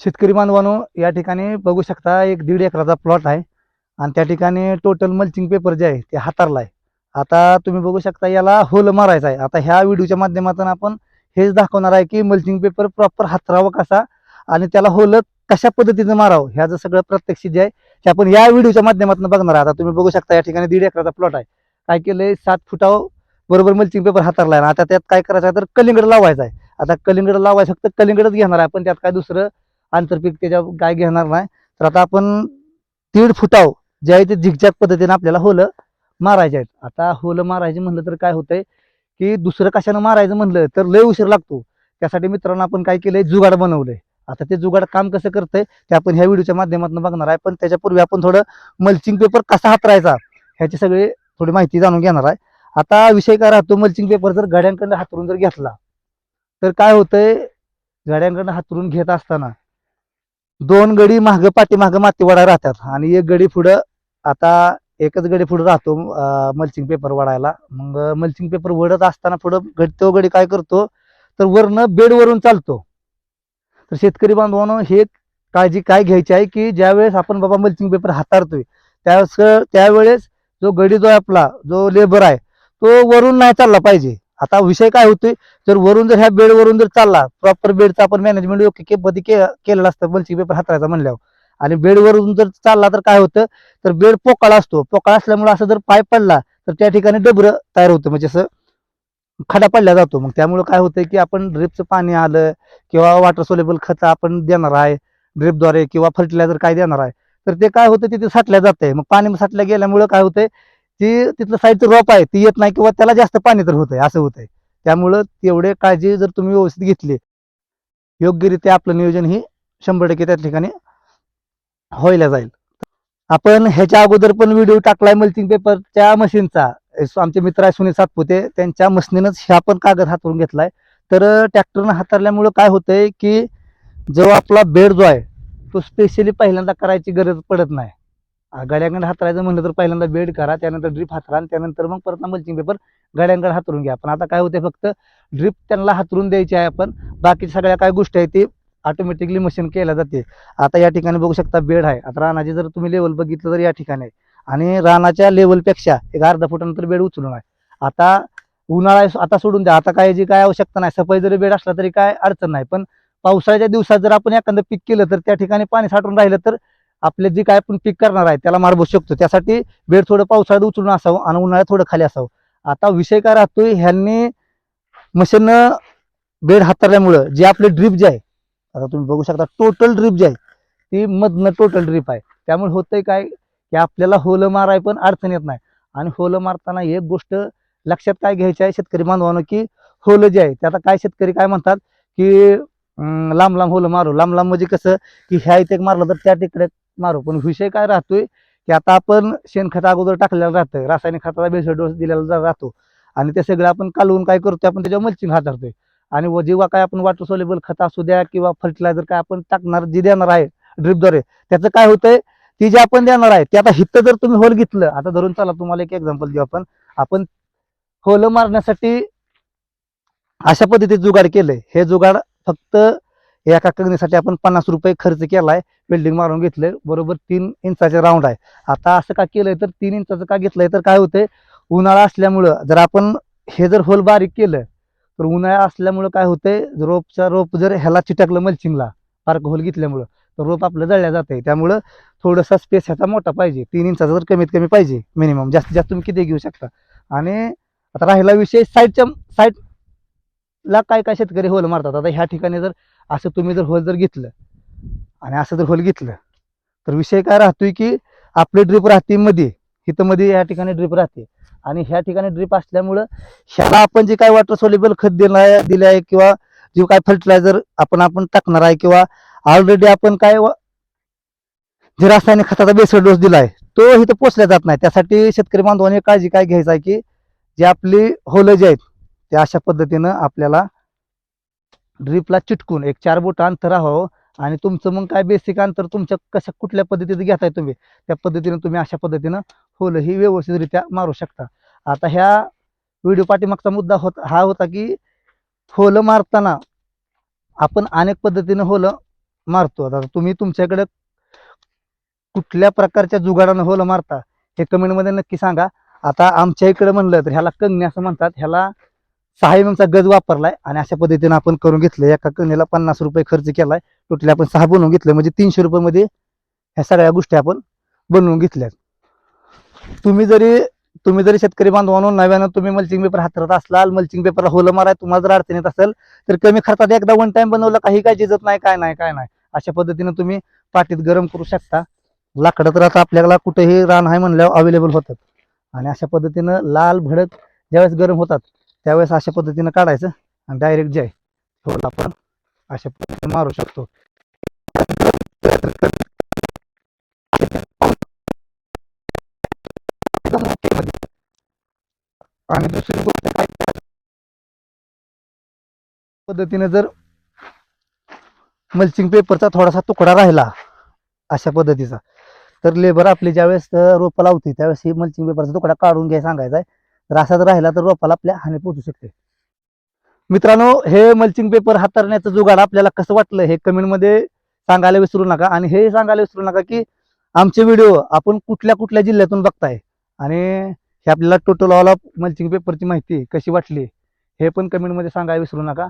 शेतकरी बांधवांनो या ठिकाणी बघू शकता एक दीड एकराचा प्लॉट आहे. आणि त्या ठिकाणी टोटल मल्चिंग पेपर जे आहे ते हातारला आहे. आता तुम्ही बघू शकता याला होल मारायचा आहे. आता ह्या व्हिडिओच्या माध्यमातून आपण हेच दाखवणार आहे की मल्चिंग पेपर प्रॉपर हातरावा कसा आणि त्याला होल कशा पद्धतीनं मारावं ह्याचं सगळं प्रत्यक्ष जे आहे ते आपण या व्हिडिओच्या माध्यमातून बघणार आहे. आता तुम्ही बघू शकता या ठिकाणी दीड एकराचा प्लॉट आहे. काय केलंय? सात फुटाव बरोबर मल्चिंग पेपर हातारला आहे. आता त्यात काय करायचं आहे? तर कलिंगड लावायचं आहे. आता कलिंगड लावायचं फक्त कलिंगडच घेणार आहे. पण त्यात काय दुसरं आंतरपीक त्याच्या काय घेणार नाही. तर आता आपण दीड फुटाव जे आहे ते झिकझॅक पद्धतीने आपल्याला होलं मारायचे आहेत. आता होलं मारायचे म्हणलं तर काय होतंय की दुसरं कशानं मारायचं म्हणलं तर लय उशीर लागतो. त्यासाठी मित्रांनो आपण काय केलंय? जुगाड बनवलंय. आता ते जुगाड काम कसं करतंय ते आपण ह्या व्हिडिओच्या माध्यमातून बघणार आहे. पण त्याच्यापूर्वी आपण थोडं मल्चिंग पेपर कसा हातरायचा ह्याची सगळी थोडी माहिती जाणून घेणार आहे. आता विषय काय राहतो? मल्चिंग पेपर जर गाड्यांकडनं हातरून जर घेतला तर काय होतंय? गाड्यांकडनं हातरून घेत असताना दोन गडी माग पाठीमाग माती वडा राहतात आणि एक गडी पुढं आता एकच गडी पुढे राहतो मल्चिंग पेपर वडायला मग मल्चिंग पेपर वडत असताना पुढं गड तो गडी काय करतो? तर वरनं बेडवरून चालतो. तर शेतकरी बांधवानं हे काळजी काय घ्यायची आहे की ज्यावेळेस आपण बाबा मल्चिंग पेपर हाताळतोय त्यावेळेस त्यावेळेस जो गडी जो आहे आपला जो लेबर आहे तो वरून नाही चालला पाहिजे. आता विषय काय होतोय? जर वरून जर ह्या बेडवरून जर चालला प्रॉपर बेडचं आपण मॅनेजमेंट योग्य के पद्धती के केलेलं असतं मल्चिंग पेपर हाताळायचा म्हणल्यावर. आणि बेडवरून जर चालला तर काय होतं? तर बेड पोकाळा असतो. पोकाळा असल्यामुळे असं जर पाय पडला तर त्या ठिकाणी डबरं तयार होतं. म्हणजे असं खडा पडला जातो. मग त्यामुळे काय होतंय की आपण ड्रिपचं पाणी आलं किंवा वॉटर सोलेबल खत आपण देणार आहे ड्रिपद्वारे किंवा फर्टिलायझर काय देणार आहे तर ते काय होतं? तिथे साठल्या जातंय. मग पाणी साठल्या गेल्यामुळं काय होतंय? ती तिथलं साईडचं रोप आहे ती येत नाही किंवा त्याला जास्त पाणी तर होतंय असं होतंय. त्यामुळं तेवढे काळजी जर तुम्ही व्यवस्थित घेतली योग्यरित्या आपलं नियोजन ही शंभर टक्के त्या ठिकाणी व्हायला जाईल. आपण ह्याच्या अगोदर पण व्हिडिओ टाकलाय मल्चिंग पेपरच्या मशीनचा. आमचे मित्र आहे सुनील सातपुते त्यांच्या मशीनीनंच ह्या पण कागद हातवून घेतलाय. तर ट्रॅक्टरनं हाताळल्यामुळं काय होतंय की जो आपला बेड जो आहे तो स्पेशली पहिल्यांदा करायची गरज पडत नाही. गड्यांकडे हातरायचं म्हणलं तर पहिल्यांदा बेड करा त्यानंतर ड्रीप हातरा आणि त्यानंतर मग परत मल्चिंग पेपर गड्यांकडे हातरून घ्या. पण आता काय होते फक्त ड्रीप त्यांना हातरून द्यायची आहे आपण. बाकी सगळ्या काय गोष्टी आहेत ती ऑटोमॅटिकली मशीन केल्या जाते. आता या ठिकाणी बघू शकता बेड आहे. आता रानाची जर तुम्ही लेवल बघितलं तर या ठिकाणी आहे. आणि रानाच्या लेवलपेक्षा एक अर्धा फुटानंतर बेड उचलून आहे. आता उन्हाळा आता सोडून द्या. आता काय जी काय आवश्यकता नाही. सफाई जरी बेड असला तरी काय अडचण नाही. पण पावसाळ्याच्या दिवसात जर आपण एखादं पीक केलं तर त्या ठिकाणी पाणी साठून राहिलं तर आपले जे काय आपण पीक करणार आहे त्याला मार बसू शकतो. त्यासाठी बेड थोडं पावसाळ्यात उचलून असावं आणि उन्हाळ्यात थोडं खाली असावं. आता विषय काय राहतोय ह्यांनी मशीन बेड हाताळल्यामुळं जे आपले ड्रीप जे आहे आता तुम्ही बघू शकता टोटल ड्रीप जी आहे ती मधनं टोटल ड्रीप आहे. त्यामुळे होतंय काय की आपल्याला होलं माराय पण अडचण येत नाही. आणि होलं मारताना एक गोष्ट लक्षात काय घ्यायची आहे शेतकरी बांधवानं की होलं जे आहे ते आता काय शेतकरी काय म्हणतात की लांब लांब होलं मारू. लांब लांब म्हणजे कसं की ह्या इथे मारलं तर त्या तिकडे मारू. पण विषय काय राहतोय की आता आपण शेणखत अगोदर टाकलेलं राहतं. रासायनिक खताचा बेसळ डोस दिलेला राहतो. आणि ते सगळं आपण कालवून काय करतोय आपण त्याच्यावर मल्चिंग हाताळतोय. आणि व जेव्हा काय आपण वॉटर सोलेबल खत असू द्या किंवा फर्टिलायझर काय आपण टाकणार जे देणार आहे ड्रिपद्वारे त्याचं काय होतंय? ती जे आपण देणार आहे ते आता हिथं जर तुम्ही होल घेतलं आता धरून चला तुम्हाला एक एक्झाम्पल देऊ आपण. आपण होल मारण्यासाठी अशा पद्धतीत जुगाड केलंय. हे जुगाड फक्त एका कंगणीसाठी आपण पन्नास रुपये खर्च केलाय वेल्डिंग मारून घेतलंय बरोबर तीन इंचाचे राऊंड आहे. आता असं का केलंय तर तीन इंचाचं का घेतलंय तर काय होतंय? उन्हाळा असल्यामुळं जर आपण हे जर होल बारीक केलं तर उन्हाळा असल्यामुळं काय होतंय? रोपचा रोप जर ह्याला चिटकलं मल्चिंगला पार्क होल घेतल्यामुळं तर रोप आपलं जळल्या आहे त्यामुळं थोडासा स्पेस ह्याचा मोठा पाहिजे. तीन इंचाचा जर कमीत कमी पाहिजे मिनिमम जास्तीत जास्त तुम्ही किती घेऊ शकता? आणि आता राहिला विषय साईडच्या ला काय काय शेतकरी होल मारतात? आता ह्या ठिकाणी जर असं तुम्ही जर होल जर घेतलं आणि असं जर होल घेतलं तर विषय काय राहतोय की आपली ड्रीप राहते मध्ये इथं मध्ये या ठिकाणी ड्रीप राहते. आणि ह्या ठिकाणी ड्रीप असल्यामुळं ह्याला आपण जे काय वॉटर सोल्युबल खत दिलं आहे दिले आहे किंवा जे काय फर्टिलायझर आपण आपण टाकणार आहे किंवा ऑलरेडी आपण काय व- जे रासायनिक खताचा बेसळ डोस दिला आहे तो इथं पोचल्या जात नाही. त्यासाठी शेतकरी बांधवांनी काळजी काय घ्यायचं आहे की जे आपली होलं जे आहेत ते अशा पद्धतीनं आपल्याला ड्रीपला चिटकून एक चार बोट अंतर राहावं आणि तुमचं मग काय बेसिक अंतर तुमच्या कशा कुठल्या पद्धतीचं घेताय तुम्ही? त्या पद्धतीनं तुम्ही अशा पद्धतीनं होलं ही व्यवस्थितरित्या मारू शकता. आता ह्या व्हिडिओ पाठीमागचा मुद्दा होता हा होता की होलं मारताना आपण अनेक पद्धतीनं होलं मारतो. आता तुम्ही तुमच्याकडे कुठल्या प्रकारच्या जुगाडानं होल मारता हे कमेंटमध्ये नक्की सांगा. आता आमच्या इकडे म्हणलं तर ह्याला कंगणे असं म्हणतात. ह्याला सहा एम चा गज वापरलाय आणि अशा पद्धतीने आपण करून घेतलं एका कंगणीला पन्नास रुपये खर्च केलाय. टोटली आपण सहा बनवून घेतलं म्हणजे तीनशे रुपये मध्ये ह्या सगळ्या गोष्टी आपण बनवून घेतल्यात. तुम्ही जरी तुम्ही जरी शेतकरी बांधवांनो नव्यानं तुम्ही मल्चिंग पेपर हातरत असलाल मल्चिंग पेपरला होलं माराय तुम्हाला जर अडचण येत असेल तर कमी खर्चात एकदा वन टाइम बनवलं काही काय जिजत नाही काय नाही काय नाही. अशा पद्धतीने तुम्ही पाठीत गरम करू शकता. लाकडं तर आता आपल्याला कुठेही रान आहे म्हणल्यावर अवेलेबल होतात. आणि अशा पद्धतीनं लाल भडक ज्यावेळेस गरम होतात त्यावेळेस अशा पद्धतीनं काढायचं आणि डायरेक्ट जे आहे आपण अशा पद्धतीने मारू शकतो. आणि दुसरी गोष्ट काय? पद्धतीने जर मल्चिंग पेपरचा थोडासा तुकडा राहिला अशा पद्धतीचा तर लेबर आपली ज्यावेळेस रोप रोपं लावते त्यावेळेस ही मल्चिंग पेपरचा तुकडा काढून घ्याय सांगायचा आहे. तर जर राहिला तर रोपाला आपल्या हानी पोहोचू शकते. मित्रांनो हे मल्चिंग पेपर हाताळण्याचं जुगाड आपल्याला कसं वाटलं हे कमेंटमध्ये सांगायला विसरू नका आणि हे सांगायला विसरू नका की आमचे व्हिडिओ आपण कुठल्या कुठल्या जिल्ह्यातून बघताय आणि हे आपल्याला टोटल ऑल ऑफ मल्चिंग पेपरची माहिती कशी वाटली हे पण कमेंटमध्ये सांगायला विसरू नका.